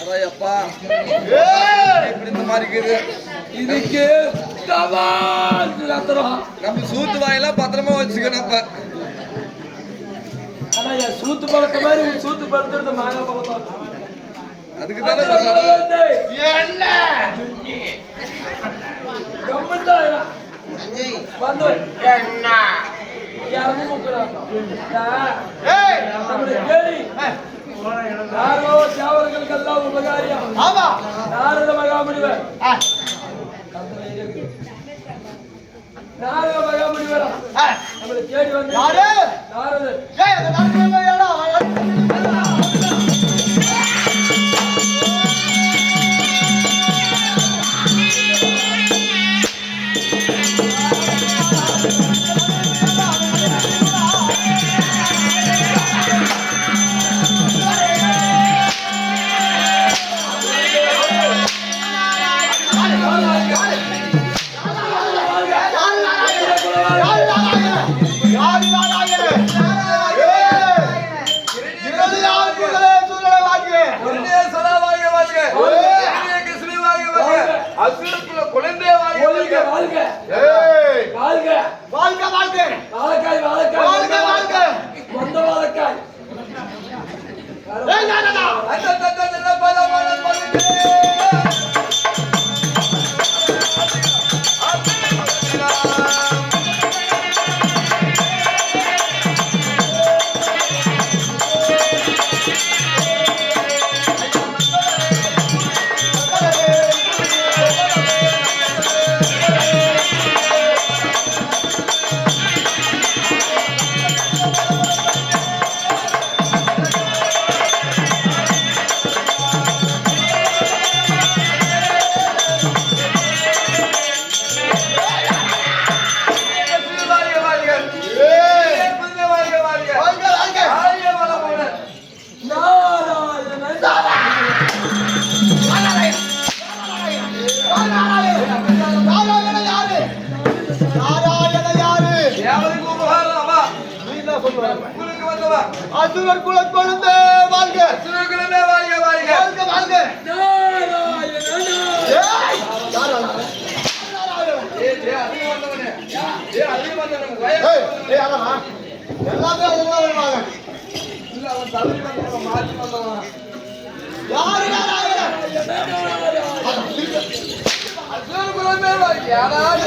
அடையப்பா ஏய் இப்படி இந்த மாதிரி இருக்குது. இதுக்கு நம்ம சூத்து வாயெல்லாம் பத்திரமா வச்சுக்கணும் அப்ப. சூத்து மாதிரி சூத்து பழக்கிறது மாங்க பழக்கம் அதுக்கு தானே. என்ன? என்ன? யாரோ தேவர்களுக்கெல்லாம் உபகாரியம் ஆமா நாரத மகாமுனிவர். நாரத மகாமுனிவர். நம்மளை தேடி வந்து யாரு? குழந்தையே வாழ்க வாழ்க வாழ்க. வாழ்க. வாழ்க வாழைக்காய் வாழைக்காய். வாழ்க, வாழ்க. மொந்த வாழைக்காய். உங்களுக்கு வந்தவா. அசுரர் குல கொழுந்து வாழ்க அசுரகுலமே வாழ்க வாழ்க. வாழ்க வாழ்க ஏய் ஏய், அண்ணா எல்லாமே அவங்க வருவாங்க இல்ல, அவன் தவறி வந்தவன், மாற்றி வந்தவன். யாரு யாரு அசுரகுலமே வாழ்க. யாராவது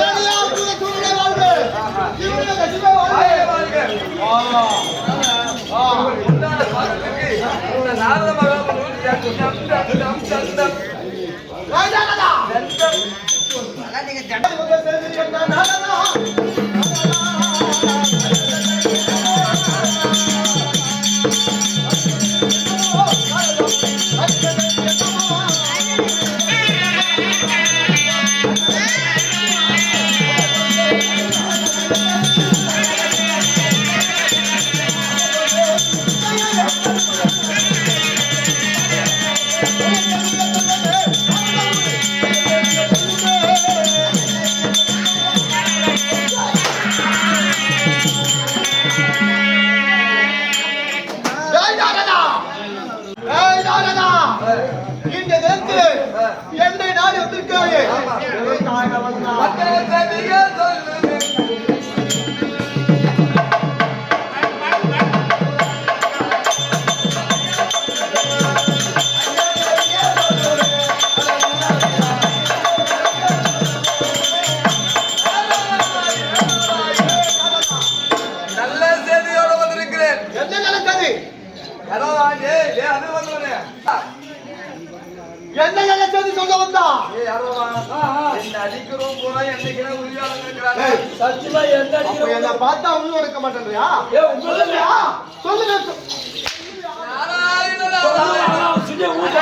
வாழ்க என்ன நடக்குது வாங்க ஏ அது வந்தவனே என்ன நல்ல செய்தி சொல்ல வந்தா? ஏ யாரோ வா என்ன அடிக்கிறோம் போனா இருக்கிறாங்க ஏய், சத்தியமா என்ன பார்த்தா ஒண்ணும் எடுக்க மாட்டேன்றியா? சொல்லுங்க. ஊட்ட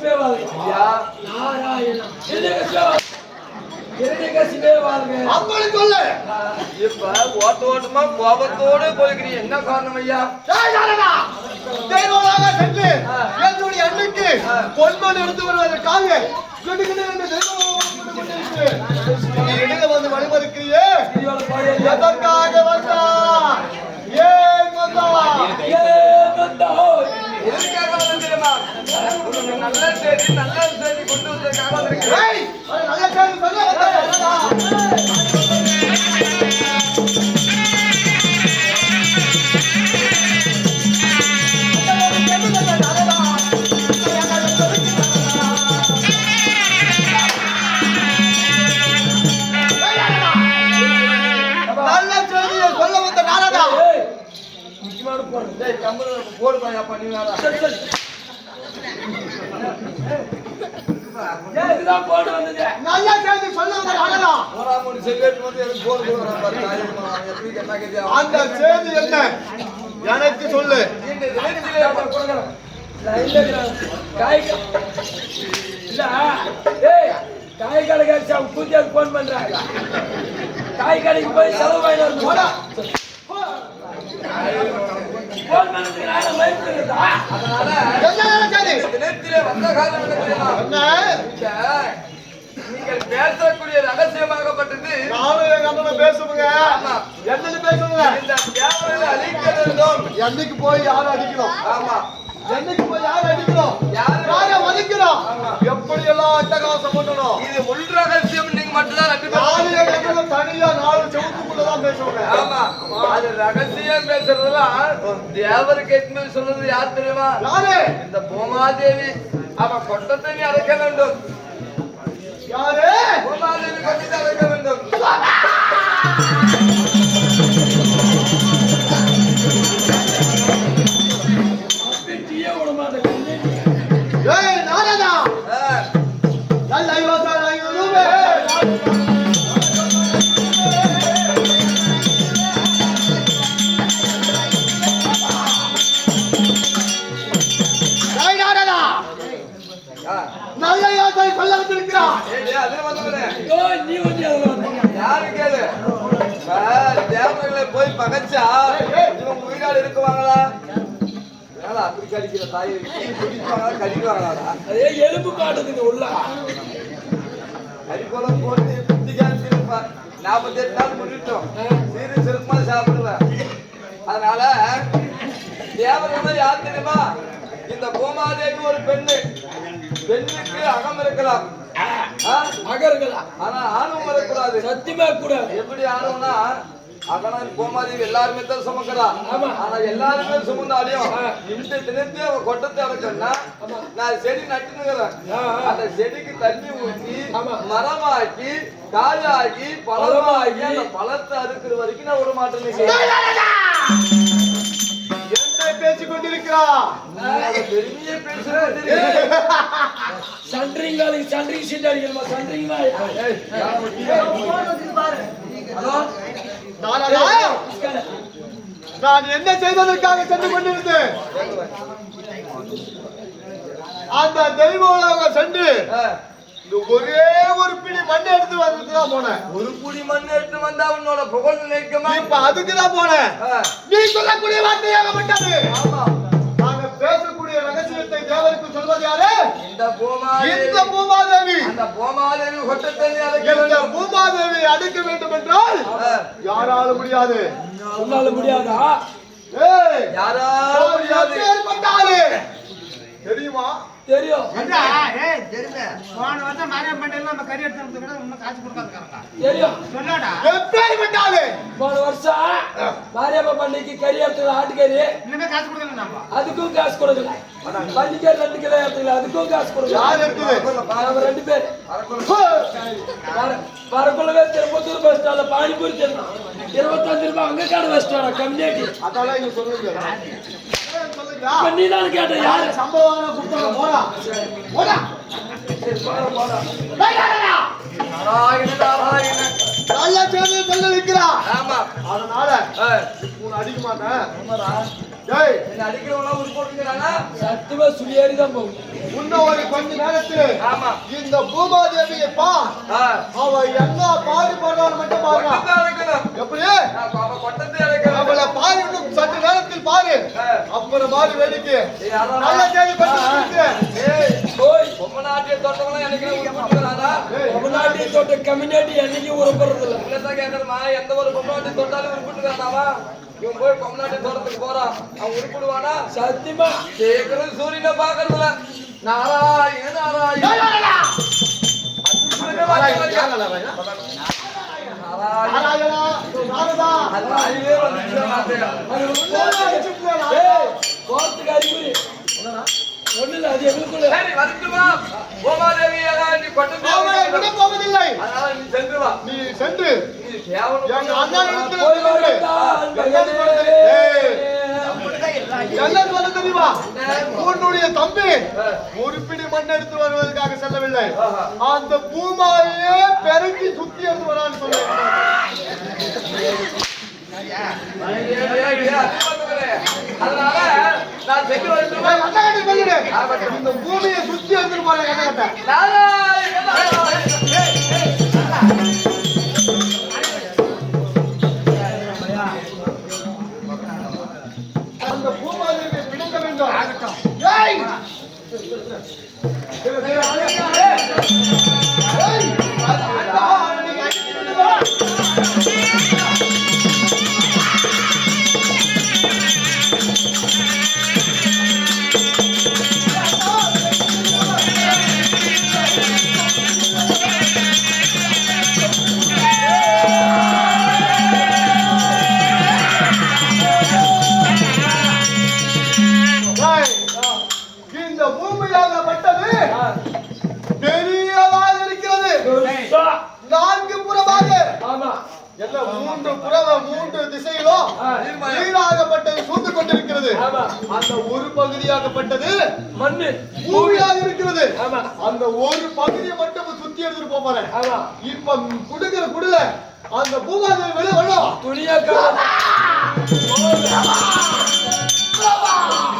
இரண்யகசிபே வாழ்க ஐயா நாராயணா இரண்யகசிபே வாழ்க அப்படி சொல்லு இப்ப ஓட்ட ஓட்டமா கோபத்தோட போய்க்கிறீங்க. என்ன காரணம் ஐயா! தெய்வமாக சென்று என்னுடைய அன்னைக்கு பொன்மன் எடுத்து வருவதற்காக வந்து வழிமறுக்கிறியே எதற்காக வந்தா ஏன் வந்தா டேய் கம்பெனி போடுப்பா அப்பா நீ வேற சரி, சரி. ஏன் இதுதான் போடு வந்தது? நல்ல செய்தி சொல்ல வந்த நாரதா போராமணி செல்வேட்டு வந்து எனக்கு போன் கொடுக்குறான் பாரு தாயம்மா எப்படி கேட்டியா அந்த செய்தி என்ன எனக்கு சொல்லு இந்த கொடுக்குறான். காய் க- இல்ல, ஏய், காய் கடைக்காரச்சி அவங்க phone பண்றாங்க. காய் கடைக்கு போய் செலவு வாங்கிட்டு. போடா. நீங்கள் பேசக்கூடிய ரகசியமாகப்பட்டது நானும் ஆமா. என்னன்னு பேசுவோங்க இந்த அழிக்க வேண்டும் என்னைக்கு போய் யாரும் அடிக்கணும் ஆமா என்னைக்கு போய் யாரு? யாரை வலிக்கணும் ஆமா. எப்படி எல்லாம் அட்டகாசம் பண்ணணும்? இது உள் ரகசியம் நீங்க மட்டும்தான் ரெண்டு தனியா நாலு செவத்துக்குள்ளதான் பேசுவோங்க. ஆமா. அது ரகசியம் பேசுறதெல்லாம் தேவருக்கு எட்டு சொல்றது யார் தெரியுமா? யாரு? இந்த பூமாதேவி. அவ கொட்டத்தை நீ அழைக்க வேண்டும். யாரு? பூமாதேவி கொட்டத்தை அழைக்க பகைச்சா இவங்க உயிரோடு இருக்குவாங்களா? ஏன்னா அப்படி தாயை குடிப்பாங்களா? கடிக்குவாங்களாடா அதே எலும்பு காட்டுதுங்க உள்ள. அரிக்கோலம் போட்டு குத்திக்கான்னு திருப்பா நாற்பத்தி எட்டு நாள் முடிட்டோம் சீரு சிறப்பமா சாப்பிடுவேன். அதனால தேவர்கள் யார் தெரியுமா? இந்த பூமாதேவி ஒரு பெண்ணு. பெண்ணுக்கு அகம் இருக்கலாம்? மகர்களா ஆனா ஆணும் வரக்கூடாது. சத்தியமா கூடாது. எப்படி ஆணும்னா அகனான் கோமாதேவி எல்லாருமே தான் சுமக்கிறா. ஆமா. ஆனா எல்லாருமே சுமந்தாலையும் இந்த தினத்தை அவ கொட்டத்தை அடக்கணும்னா நான் செடி ஆ. அந்த செடிக்கு தண்ணி ஊற்றி ஆமா. மரமாக்கி காயாகி பழமாகி அந்த பழத்தை அறுக்கிற வரைக்கும் நான் விட மாட்டேன் என்ன பேசிக் கொண்டிருக்கிறான் பெரிய பேசுறேன் சன்றிங்களுக்கு சன்றிங் சீட் அடிக்கணுமா சன்றிங்களா நாரதா நான் என்ன செய்வதற்காக சென்று கொண்டிருந்தேன்? அந்த தெய்வ சென்று ஒரே ஒரு பிடி மண் எடுத்து வந்துட்டு தான் போனேன். ஒரு குடி மண் எடுத்து வந்தா உன்னோட புகழ் நினைக்குமா இப்ப அதுக்கு தான் போனேன். நீ சொல்லக்கூடிய வார்த்தையாகப்பட்டது. ஆமா. நாங்க பேசக்கூடிய ரகசியத்தை தேவருக்கு சொல்வது யாரு? இந்த பூமாதேவி. இந்த பூமாதேவி. அந்த பூமாதேவி அடைக்க வேண்டும். பூமாதேவி அடக்க வேண்டும் என்றால் ஆ, யாராலும் முடியாது. உன்னால முடியாதா? ஏய் யாராலும் அவர் முடியாது? தெரியுமா? தெரியும். ஏய். போன வருஷம் பண்டிகைல நம்ம கறி எடுத்து கூட இன்னும் காசு கொடுக்காதுக்காரங்க. தெரியும். சொன்னாடா? போன வருஷம் மாரியம்ம பண்டிகைக்கு கறி எடுத்துக்கல ஆட்டுக்கறி. இன்னுமே காசு கொடுக்கல நம்ம. அதுக்கும் காசு கொடுக்கல. பண்டிகை ரெண்டு கிலோ எடுத்துக்கல அதுக்கும் காசு கொடுக்கல. யார் இருக்குது அவங்க ரெண்டு பேர். வரக்குள்ளவே திருப்பத்தூர் பஸ் ஸ்டாண்ட்ல பானிபூரி தின்னோம் இருபத்தஞ்சு ரூபாய் அங்க கடை கம்யூனிட்டி. அதெல்லாம் இங்க சொல்லுங்க. ஏன் சொல்லுங்க இப்ப நீ தான் கேட்ட யாரு? சம்பவம் போடா? நாராயண நாராயண நல்ல செய்தி சொல்ல வைக்கிறா ஆமா அதனால ஆ, உன்னை அடிக்க மாட்டேன். டேய் என்ன அடிக்கிறவங்க உரு போட்டுக்கிறானா தான் போகும் இன்னும் ஒரு கொஞ்ச நேரத்துல ஆமா இந்த பூமாதேவியை பா. அவ என்ன பாடுபடுறான்னு மட்டும் பாருங்க. எப்படி. அவளை பாரு இன்னும் சற்று நேரத்தில் பாரு. அப்புறம் பாரு வேடிக்கை ஏய், நல்ல கேள்வி பட்டு தமிழ்நாட்டை தொட்ட கம்யூனிட்டி என்னைக்கு உருப்படுறது இல்லை எந்த ஒரு பொம்மை நாட்டி தொட்டாலும் உருப்பிட்டுக்கிறானாவா? இவன் போய் தோட்டத்துக்கு போறான் அவன் உருப்பிடுவானா சத்தியமா? சூரியனை பாக்குறதுல. நாராயண நாராயண. ஒண்ணு அது எங்களுக்குள்ள. பூமாதேவியாக நீ போவதில்லை அதனால சென்று வா நீ சென்று உன்னுடைய தம்பி ஒரு பிடி மண் எடுத்து வருவதற்காக செல்லவில்லை அந்த பூமாவையே பெருக்கி சுத்தி எடுத்து வரான்னு சொல்லு அதனால நான் கிட்ட சொல்லிடு. இந்த பூமியை சுத்தி எடுத்துட்டு போறேன் கிட்ட நான்கு புறமாக ஆமா எல்லாம் மூன்று புறவ மூன்று திசையிலும். நீராகப்பட்டது சூழ்ந்து கொண்டிருக்கிறது அந்த ஒரு பகுதியாகப்பட்டது மண்ணு பூமியாக இருக்கிறது அந்த ஒரு பகுதியை மட்டும் சுத்தி எடுத்துட்டு ஆமா இப்ப குடுக்கிற குடுல அந்த பூமாதேவி வெளியே வரணும் துணியா